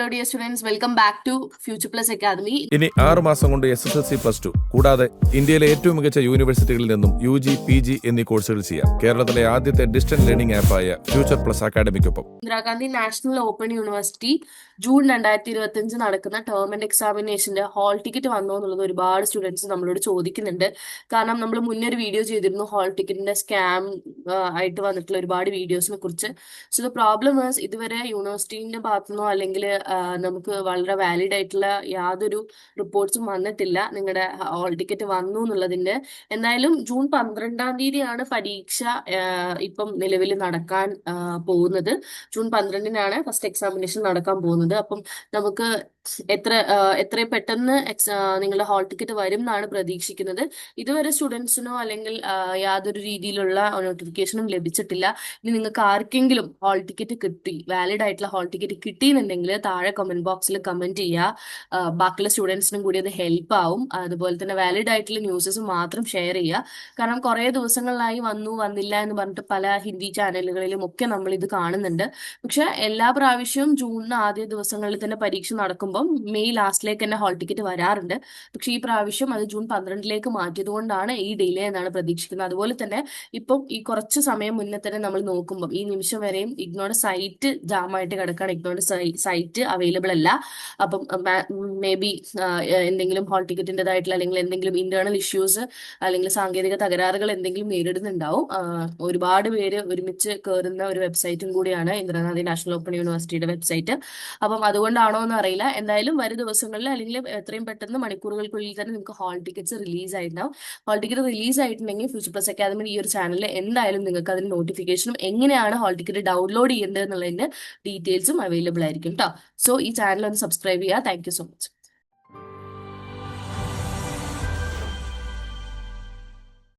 Hello dear students welcome back to future plus academy ഇനി ആറ് മാസം കൊണ്ട് S S L C plus two കൂടാതെ ഇന്ത്യയിലെ ഏറ്റവും മികച്ച യൂണിവേഴ്സിറ്റികളിൽ നിന്നും യു ജി പി ജി എന്നീ കോഴ്സുകൾ ചെയ്യാം. കേരളത്തിലെ ആദ്യത്തെ ഡിസ്റ്റന്റ് ലേണിംഗ് ആപ്പായ future plus അക്കാഡമിക്കൊപ്പം Indira Gandhi national open university June രണ്ടായിരത്തി ഇരുപത്തി അഞ്ച് നടക്കുന്ന ടേം ആൻഡ് എക്സാമിനേഷന്റെ ഹാൾ ടിക്കറ്റ് വന്നോ എന്നുള്ളത് ഒരുപാട് സ്റ്റുഡൻസ് നമ്മളോട് ചോദിക്കുന്നുണ്ട്. കാരണം നമ്മൾ മുന്നേ ഒരു വീഡിയോ ചെയ്തിരുന്നു ഹാൾ ടിക്കറ്റിന്റെ സ്കാം ആയിട്ട് വന്നിട്ടുള്ള ഒരുപാട് വീഡിയോസിനെ കുറിച്ച്. സോ ദ പ്രോബ്ലം ഇതുവരെ യൂണിവേഴ്സിറ്റിന്റെ ഭാഗത്തുനിന്നോ അല്ലെങ്കിൽ നമുക്ക് വളരെ വാലിഡ് ആയിട്ടുള്ള യാതൊരു റിപ്പോർട്ട്സും വന്നിട്ടില്ല. നിങ്ങളുടെ ഹോൾ ടിക്കറ്റ് വന്നു എന്നുള്ളതിന്റെ എന്തായാലും ജൂൺ പന്ത്രണ്ടാം തീയതിയാണ് പരീക്ഷ ഇപ്പം നിലവിൽ നടക്കാൻ പോകുന്നത്. ജൂൺ പന്ത്രണ്ടിനാണ് ഫസ്റ്റ് എക്സാമിനേഷൻ നടക്കാൻ പോകുന്നത്. അപ്പം നമുക്ക് എത്ര എത്ര എത്രയും പെട്ടെന്ന് നിങ്ങളുടെ ഹാൾ ടിക്കറ്റ് വരും എന്നാണ് പ്രതീക്ഷിക്കുന്നത്. ഇതുവരെ സ്റ്റുഡൻസിനോ അല്ലെങ്കിൽ യാതൊരു രീതിയിലുള്ള നോട്ടിഫിക്കേഷനും ലഭിച്ചിട്ടില്ല. ഇനി നിങ്ങൾക്ക് ആർക്കെങ്കിലും ഹാൾ ടിക്കറ്റ് കിട്ടി വാലിഡ് ആയിട്ടുള്ള ഹാൾ ടിക്കറ്റ് കിട്ടിയെന്നുണ്ടെങ്കിൽ താഴെ കമന്റ് ബോക്സിൽ കമന്റ് ചെയ്യുക. ബാക്കിയുള്ള സ്റ്റുഡൻസിനും കൂടി അത് ഹെൽപ്പ് ആവും. അതുപോലെ തന്നെ വാലിഡ് ആയിട്ടുള്ള ന്യൂസസ് മാത്രം ഷെയർ ചെയ്യുക. കാരണം കുറേ ദിവസങ്ങളിലായി വന്നു വന്നില്ല എന്ന് പറഞ്ഞിട്ട് പല ഹിന്ദി ചാനലുകളിലും ഒക്കെ നമ്മൾ ഇത് കാണുന്നുണ്ട്. പക്ഷെ എല്ലാ പ്രാവശ്യവും ജൂണിന് ആദ്യ ദിവസങ്ങളിൽ തന്നെ പരീക്ഷ നടക്കുമ്പം മെയ് ലാസ്റ്റിലേക്ക് തന്നെ ഹാൾ ടിക്കറ്റ് വരാറുണ്ട്. പക്ഷേ ഈ പ്രാവശ്യം അത് ജൂൺ പന്ത്രണ്ടിലേക്ക് മാറ്റിയത് കൊണ്ടാണ് ഈ ഡിലേ എന്നാണ് പ്രതീക്ഷിക്കുന്നത്. അതുപോലെ തന്നെ ഇപ്പം ഈ കുറച്ച് സമയം മുന്നേ തന്നെ നമ്മൾ നോക്കുമ്പോൾ ഈ നിമിഷം വരെയും ഇഗ്നോയുടെ സൈറ്റ് ജാമായിട്ട് കിടക്കുകയാണ് ഇഗ്നോയുടെ സൈറ്റ് അവൈലബിൾ അല്ല. അപ്പം മേ ബി എന്തെങ്കിലും ഹാൾ ടിക്കറ്റിന്റെതായിട്ടുള്ള അല്ലെങ്കിൽ എന്തെങ്കിലും ഇന്റേണൽ ഇഷ്യൂസ് അല്ലെങ്കിൽ സാങ്കേതിക തകരാറുകൾ എന്തെങ്കിലും നേരിടുന്നുണ്ടാവും. ഒരുപാട് പേര് ഒരുമിച്ച് കയറുന്ന ഒരു വെബ്സൈറ്റും കൂടിയാണ് ഇന്ദിരാഗാന്ധി നാഷണൽ ഓപ്പൺ യൂണിവേഴ്സിറ്റിയുടെ വെബ്സൈറ്റ്. അപ്പം അതുകൊണ്ടാണോ എന്ന് അറിയില്ല. എന്തായാലും വരും ദിവസങ്ങളിൽ അല്ലെങ്കിൽ എത്രയും പെട്ടെന്ന് മണിക്കൂറുകൾക്കുള്ളിൽ തന്നെ നിങ്ങൾക്ക് ഹാൾ ടിക്കറ്റ്സ് റിലീസ് ആയിട്ടുണ്ടാവും ഹാൾ ടിക്കറ്റ് റിലീസ് ആയിട്ടുണ്ടെങ്കിൽ ഫ്യൂച്ചർ പ്ലസ് അക്കാദമി ഈ ഒരു ചാനലിൽ എന്തായാലും നിങ്ങൾക്ക് അതിന് നോട്ടിഫിക്കേഷനും എങ്ങനെയാണ് ഹാൾ ടിക്കറ്റ് ഡൗൺലോഡ് ചെയ്യേണ്ടത് എന്നുള്ളതിന്റെ ഡീറ്റെയിൽസും അവൈലബിൾ ആയിരിക്കും കേട്ടോ സോ ഈ ചാനൽ ഒന്ന് സബ്സ്ക്രൈബ് ചെയ്യുക. Thank so much